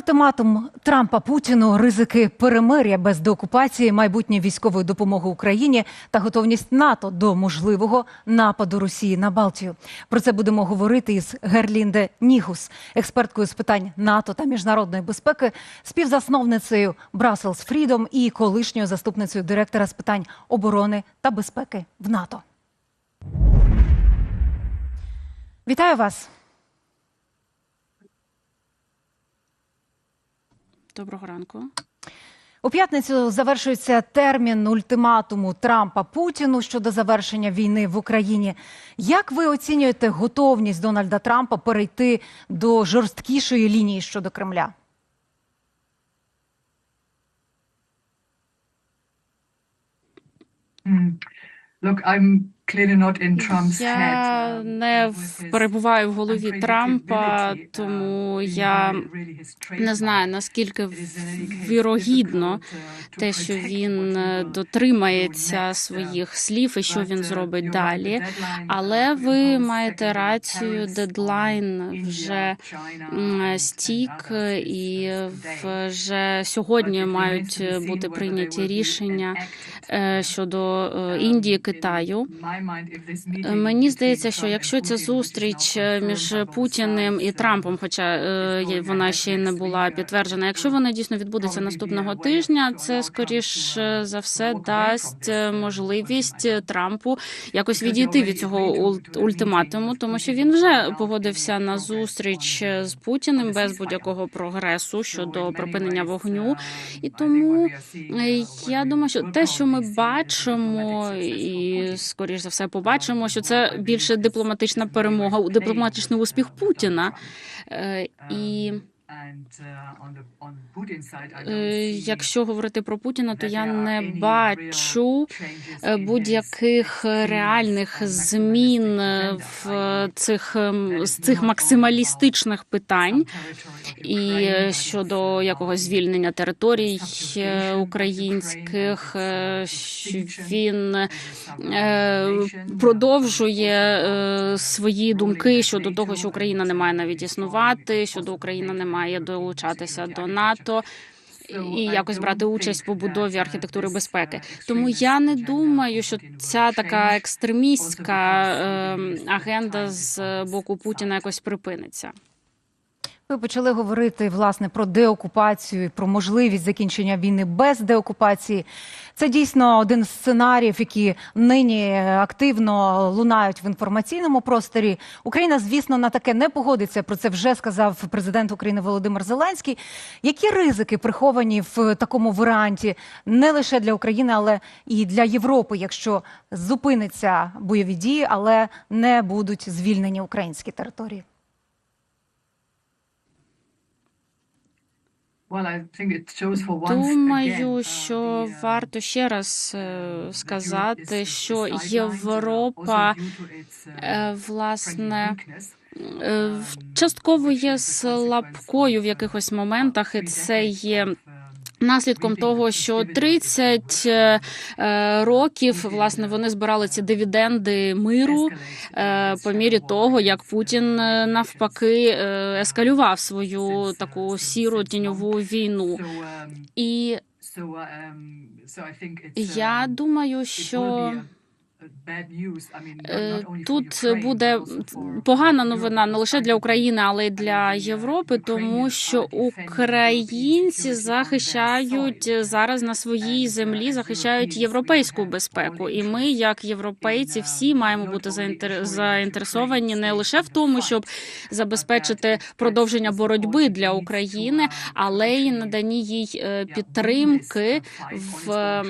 ультиматум Трампа Путіну, ризики перемир'я без деокупації, майбутнє військової допомоги Україні та готовність НАТО до можливого нападу Росії на Балтію. Про це будемо говорити із Герлінде Нігус, експерткою з питань НАТО та міжнародної безпеки, співзасновницею Brussels Freedom і колишньою заступницею директора з питань оборони та безпеки в НАТО. Вітаю вас. Доброго ранку. У п'ятницю завершується термін ультиматуму Трампа Путіну щодо завершення війни в Україні. Як ви оцінюєте готовність Дональда Трампа перейти до жорсткішої лінії щодо Кремля? Look, I'm Я uh, не перебуваю в голові Трампа, uh, тому я не знаю наскільки вірогідно uh, те, що він е, дотримається uh, своїх слів і що він uh, зробить далі. Але uh, ви маєте рацію, дедлайн вже стік, і вже сьогодні мають бути прийняті рішення е, щодо е, Um, Індії, Китаю. Е, Мені здається, що якщо ця зустріч е, між Путіним і Трампом, uh, хоча е, вона ще не була uh, підтверджена. Якщо вона дійсно відбудеться наступного тижня, це скоріш uh, е, за все дасть е, uh, можливість 2019. Трампу якось відійти від цього ультиматуму, тому що він вже погодився на зустріч е, uh, з Путіним без будь-якого прогресу щодо припинення вогню. um, І тому е, uh, я думаю, що те, що ми бачимо, і скоріш за все побачимо, що це більше дипломатична перемога, дипломатичний успіх Путіна. Е, І Uh, е, якщо говорити про Путіна, то я не бачу е, будь-яких реальних змін е, в цих ем, з цих максималістичних питань. І е, щодо uh, якогось звільнення територій е, українських, е, uh, він е, uh, продовжує е, uh, свої думки щодо того, що Україна не uh, має навіть існувати, щодо possible України не NATO має долучатися до. НАТО. І якось брати участь в побудові архітектури безпеки. Тому я не думаю, що ця така екстремістська е, агенда з боку Путіна якось припиниться. Ви почали говорити власне про деокупацію, про можливість закінчення війни без деокупації. Це дійсно один з сценаріїв, які нині активно лунають в інформаційному просторі. Україна, звісно, на таке не погодиться. Про це вже сказав президент України Володимир Зеленський. Які ризики приховані в такому варіанті не лише для України, але і для Європи, якщо зупиниться бойові дії, але не будуть звільнені українські території? Думаю, uh, що uh, варто ще раз е, сказати, що uh, Європа uh, е, власне е, частково є слабкою в якихось моментах, і це є наслідком того, що 30 е, е, років власне вони збирали ці дивіденди миру. е, По мірі того, як Путін навпаки ескалював свою таку сіру тіньову війну, і я думаю, що Тут буде погана новина не лише для України, але й для Європи, тому що українці захищають зараз на своїй землі, захищають європейську безпеку. І ми, як європейці, всі маємо бути заінтер- заінтересовані не лише в тому, щоб забезпечити продовження боротьби для України, але й наданні їй е, підтримки в,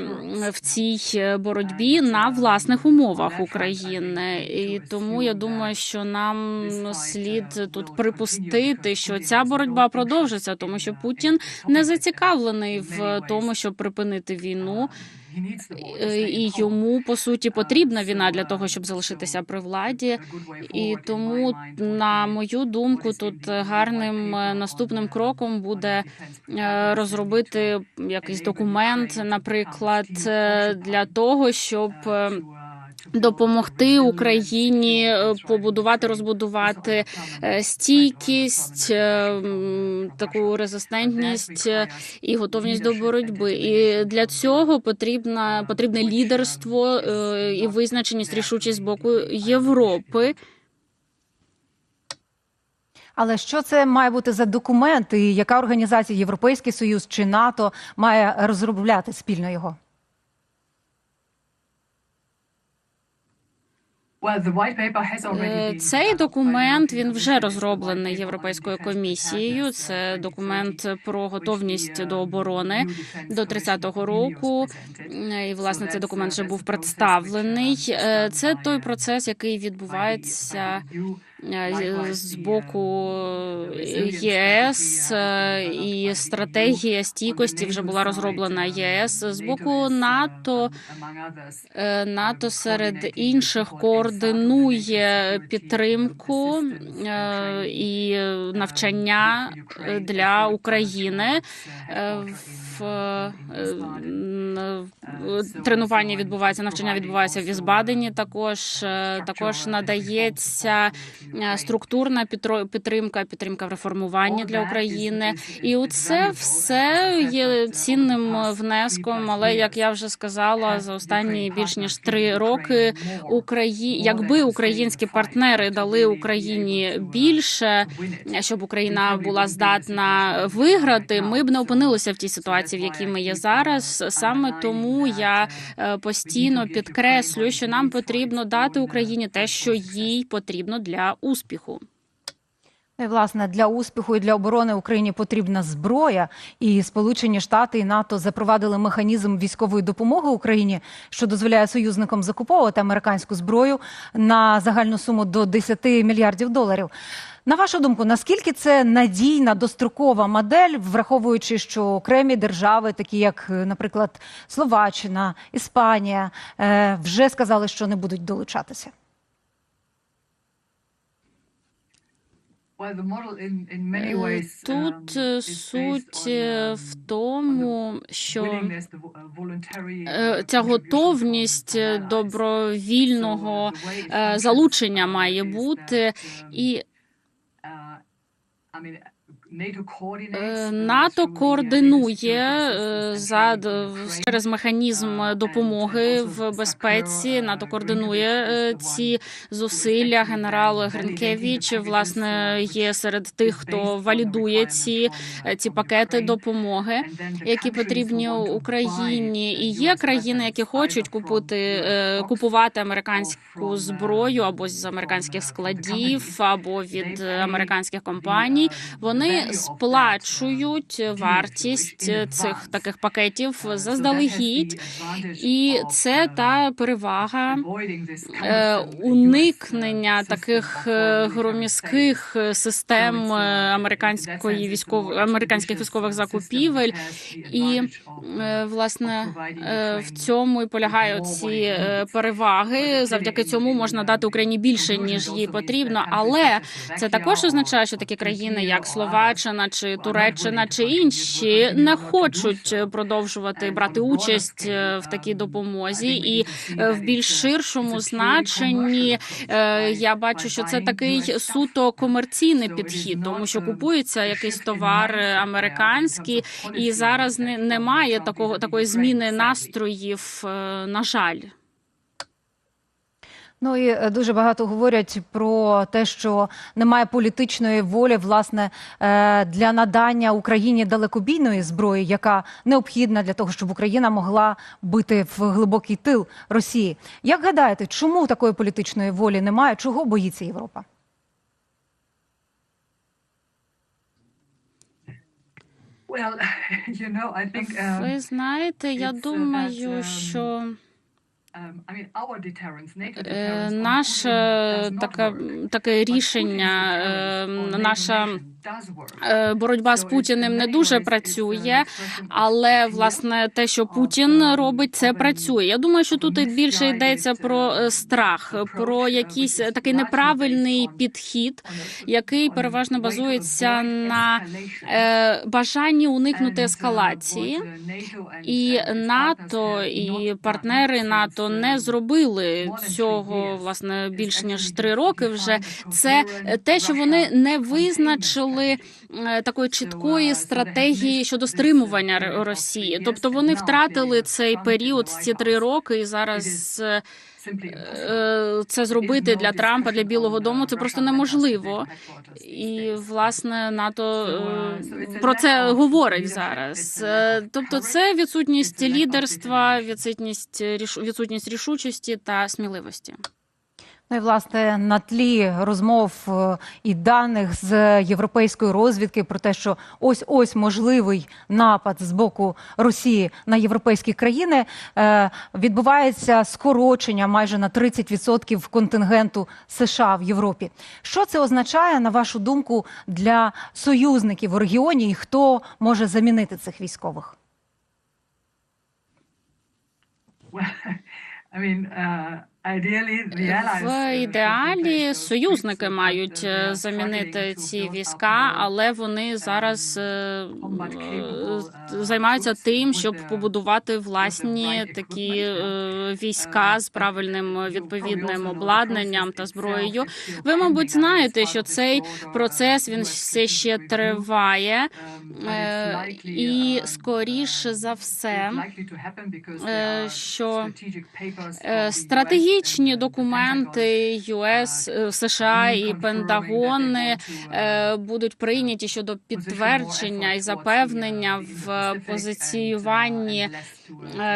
в цій боротьбі на власних умовах України. І тому я думаю, що нам слід тут припустити, що ця боротьба продовжиться, тому що Путін не зацікавлений в тому, щоб припинити війну. І йому по суті потрібна війна для того, щоб залишитися при владі. І тому, на мою думку, тут гарним наступним кроком буде е, розробити якийсь документ, наприклад, для того, щоб е, допомогти Україні е, побудувати, розбудувати е, стійкість, е, таку резистентність і готовність до боротьби. І для цього потрібна потрібне лідерство і визначеність рішучість з боку Європи. Але що це має бути за документ, і яка організація Європейський Союз чи НАТО має розробляти спільно його? Цей документ він вже розроблений Європейською комісією. Це документ про готовність до uh, оборони до coalition 30-го року. І власне цей документ uh, вже був представлений. uh, Е, Це той uh, процес, який відбувається е, з боку ЄС е, і стратегія стійкості вже була розроблена ЄС з боку НАТО. Е, НАТО серед інших координує підтримку е, і навчання е, для України. Е, е, в- тренування відбувається, навчання відбувається в Візбадені. Також е, також надається е, структурна підтримка, підтримка в реформуванні для України. І оце все є цінним внеском. Але як я вже сказала, за останні більш ніж три роки Украї... якби українські партнери дали Україні більше, щоб Україна була здатна виграти, ми б не опинилися в тій ситуації, в якій ми є зараз. Саме тому я е, постійно підкреслюю, що нам потрібно дати Україні те, що їй потрібно для успіху. Ну, власне, для успіху і для оборони Україні потрібна зброя. І Сполучені Штати і НАТО запровадили механізм військової допомоги Україні, що дозволяє союзникам закуповувати американську зброю на загальну суму до 10 мільярдів доларів. На вашу думку, наскільки це надійна дострокова модель, враховуючи, що окремі держави, такі як, е, наприклад, Словаччина, Іспанія, е, вже сказали, що не будуть долучатися? Тут um, е, суть е, в um, тому, що uh, е, uh, ця готовність е, добровільного е, залучення uh, має бути, um, і НАТО uh, координує е, за через механізм Uh, допомоги uh, в безпеці. НАТО uh, координує е, ці зусилля. Генерал Гринкевич власне uh, є серед тих, хто валідує ці е, uh, ці пакети допомоги, які потрібні Україні. І uh, є країни, які хочуть купити е, купувати американську uh, зброю або з американських uh, складів, або від американських the, компаній. uh, Вони сплачують wish, вартість цих таких пакетів заздалегідь, і це та перевага е, уникнення таких е, громіських е, систем е, американської військової американських військових закупівель. І е, власне е, в цьому і полягають ці е, переваги. Завдяки цьому можна дати Україні більше ніж їй потрібно. Але це також означає, що такі країни, як Словаччина чи Туреччина чи інші, не хочуть продовжувати брати участь е, в такій допомозі, і е, в більш ширшому значенні е, я бачу, що це такий суто комерційний підхід, тому що купується якийсь товар американський, і зараз не немає такого такої зміни настроїв. На жаль. Ну і е, дуже багато говорять про те, що немає політичної волі власне е, для надання Україні далекобійної зброї, яка необхідна для того, щоб Україна могла бити в глибокий тил Росії. Як гадаєте, чому такої політичної волі немає? Чого боїться Європа? Think, um, Ви знаєте, я uh, думаю, um, що наше таке таке рішення, е, наша е, боротьба з Путіним не дуже працює. Але власне те, що Путін робить, це працює. Я думаю, що тут більше йдеться про е, страх, про якийсь такий неправильний підхід, який переважно базується на е, бажанні уникнути ескалації. І НАТО і партнери НАТО не зробили цього власне більш ніж три роки. Вже це те, що вони не визначили е, такої чіткої стратегії щодо стримування Росії. Тобто вони втратили цей період ці три роки, і зараз е, е, це зробити для Трампа, для Білого Дому це просто неможливо. І власне НАТО е, про це говорить зараз. Тобто, це відсутність лідерства, відсутність відсутність рішучості та сміливості. Ну і власне на тлі розмов е, і даних з європейської розвідки про те, що ось ось можливий напад з боку Росії на європейські країни, е, відбувається скорочення майже на 30% контингенту США в Європі. Що це означає на вашу думку для союзників у регіоні, і хто може замінити цих військових? В ідеалі союзники мають е, замінити ці війська, але вони зараз е, е, займаються тим, щоб побудувати власні такі війська з правильним відповідним обладнанням та зброєю. Ви, мабуть, знаєте, що цей процес він все ще триває, Е, і скоріше за все, що е, стратегічні документи ЮС е, США і Пентагони е, будуть прийняті щодо підтвердження і запевнення в позиціюванні е,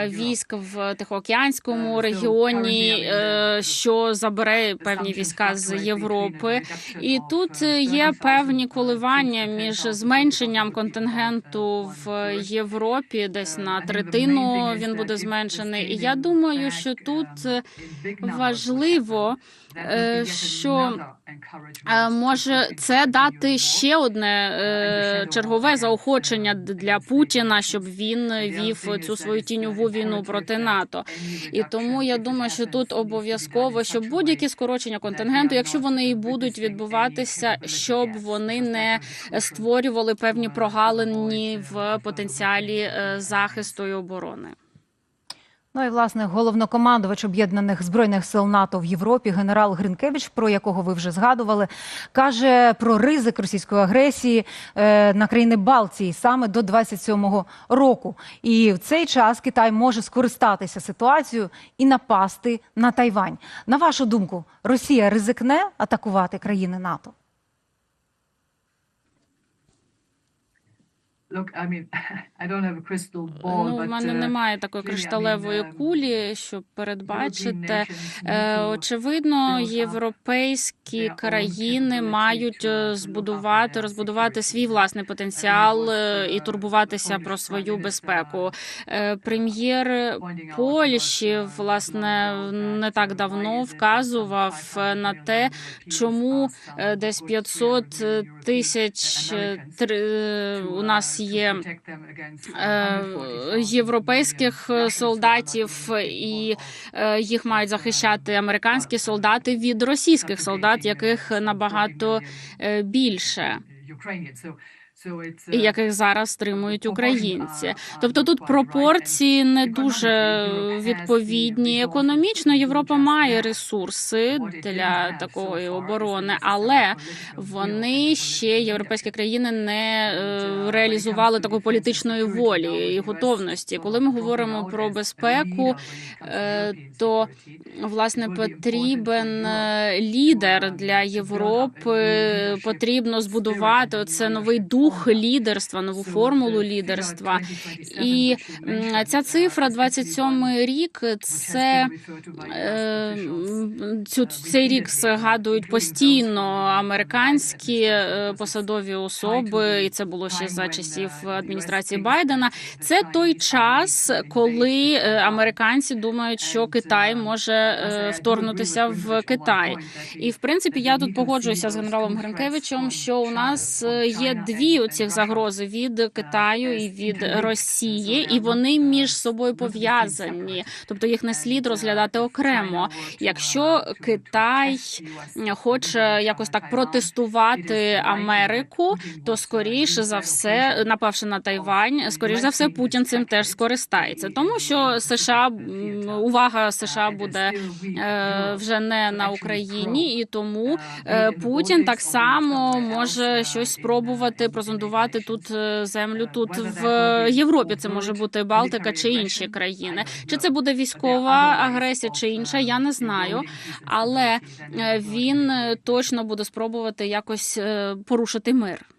військ в Тихоокеанському регіоні, е, що забере певні війська з Європи. І тут е, є певні коливання між зменшенням контингенту в Європі, десь на третину він буде зменшений. І я думаю, що тут е, важливо, е, що е, може це дати ще одне е, чергове заохочення для Путіна, щоб він вів цю свою тіньову війну проти НАТО. І тому я думаю, що тут обов'язково, щоб будь-які скорочення контингенту, якщо вони і будуть відбуватися, щоб вони не створювали певні прогалини в потенціалі е, захисту і оборони. Ну і власне головнокомандувач об'єднаних збройних сил НАТО в Європі, генерал Гринкевич, про якого ви вже згадували, каже про ризик російської агресії е, на країни Балтії саме до 27-го року. І в цей час Китай може скористатися ситуацією і напасти на Тайвань. На вашу думку, Росія ризикне атакувати країни НАТО? Ну, в мене немає такої кришталевої кулі, щоб передбачити. Е, Очевидно, європейські країни мають е, збудувати, розбудувати свій власний потенціал е, і турбуватися про свою безпеку. Прем'єр Польщі, власне, не так давно вказував на те, чому десь 500 тисяч у нас є е, європейських е, солдатів, і е, їх мають захищати американські солдати від російських солдат, яких набагато більше. І яких зараз стримують українці. Тобто тут пропорції не дуже відповідні. Економічно Європа має ресурси для такої оборони, але вони ще європейські країни не е, реалізували такої політичної волі і готовності. Коли ми говоримо про безпеку, е, то власне потрібен е, лідер для Європи. Потрібно збудувати оце новий дух дух лідерства, нову формулу лідерства. І ця цифра 27 рік. Це е, цю цей рік згадують постійно американські е, посадові особи, і це було ще за часів адміністрації Байдена. Це той час, коли е, американці думають, що Китай може е, вторгнутися в Китай. І в принципі, я тут погоджуюся з генералом Гринкевичем, що у нас е, є дві цих загрози від Китаю і від Росії, і вони між собою пов'язані, тобто їх не слід розглядати окремо. Якщо Китай хоче якось так протестувати Америку, то скоріше за все, напавши на Тайвань, скоріш за все, Путін цим теж скористається, тому що США увага США буде е, вже не на Україні, і тому е, Путін так само може щось спробувати прозондувати тут е, землю тут в Європі. Це може бути Балтика чи інші країни. Чи це буде військова агресія, чи інша? Я не знаю, але е, він е, точно буде спробувати якось порушити мир.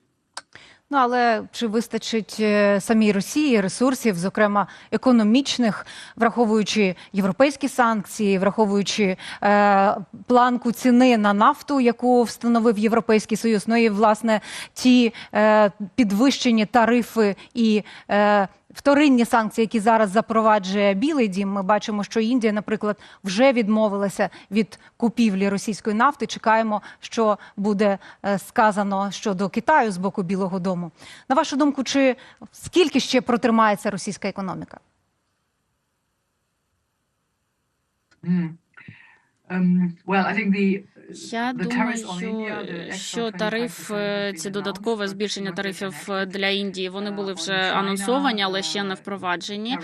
Ну але чи вистачить е, самій Росії ресурсів, зокрема економічних, враховуючи європейські санкції, враховуючи е, планку ціни на нафту, яку встановив Європейський Союз, ну і власне ті е, підвищені тарифи і е, вторинні санкції, які зараз запроваджує Білий Дім. Ми бачимо, що Індія, наприклад, вже відмовилася від купівлі російської нафти. Чекаємо, що буде е, сказано щодо Китаю з боку Білого Дому. На вашу думку, чи скільки ще протримається російська економіка? Mm. Um, well, I think the Я думаю, що, що тариф, 25% е, ці додаткове збільшення тарифів е, для Індії, вони були Uh, вже анонсовані, але ще не uh, впроваджені.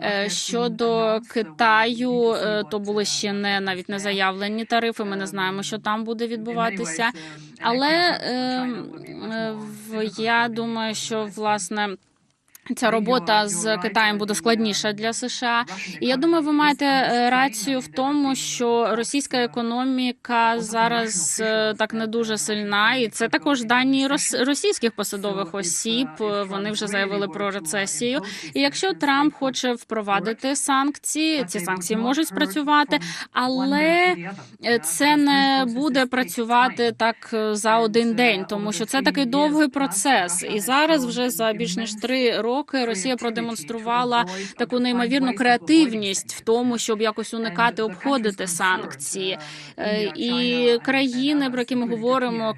Е, Щодо Китаю, е, то були uh, ще не навіть не заявлені тарифи. Ми не знаємо, що там буде відбуватися. um, Але е, е, difficult я думаю, що власне. Ця робота з Китаєм буде складніша для США. І я думаю, ви маєте е, рацію в тому, що російська економіка зараз е, так не дуже сильна, і це також дані рос- російських посадових осіб. Е, Вони вже заявили про рецесію. І якщо Трамп хоче впровадити санкції, ці санкції можуть спрацювати, але це не буде працювати так за один день, тому що це такий довгий процес. І зараз вже за більш ніж три роки Росія продемонструвала таку неймовірну креативність в тому, щоб якось уникати обходити санкції. Е, І країни, про які ми говоримо,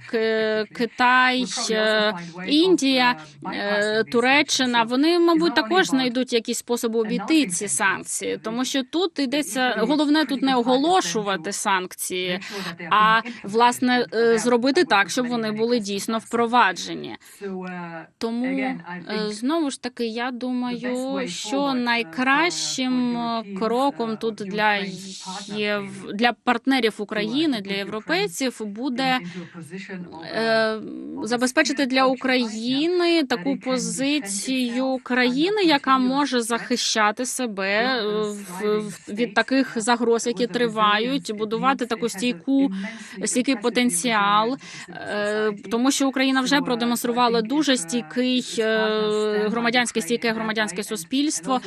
Китай, е, Індія, е, Туреччина, вони, мабуть, також знайдуть якісь способи обійти ці санкції, тому що тут йдеться головне тут не оголошувати санкції, а власне е, зробити так, щоб вони були дійсно впроваджені. Тому е, знову ж таки, я думаю, що найкращим е, кроком тут для єв... для партнерів України, для європейців, буде е, забезпечити для України таку позицію країни, яка може захищати себе е, від таких загроз, які тривають, будувати таку стійку стійкий потенціал, е, тому що Україна вже продемонструвала дуже стійкий е, громадянське стійке громадянське суспільство,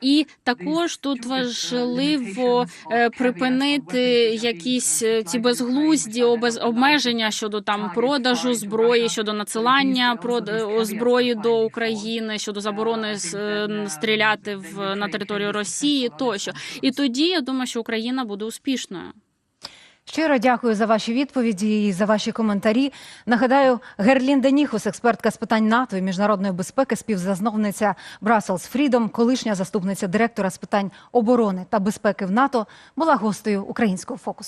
і також тут важливо е, припинити якісь е, ці безглузді обмеження щодо там продажу зброї, щодо надсилання е, зброї до України, щодо заборони стріляти в на територію Росії тощо. І тоді я думаю, що Україна буде успішною. Щиро дякую за ваші відповіді і за ваші коментарі. Нагадаю, Герлінда Ніхус, експертка з питань НАТО і міжнародної безпеки, співзасновниця Brussels Freedom, колишня заступниця директора з питань оборони та безпеки в НАТО, була гостею українського фокусу.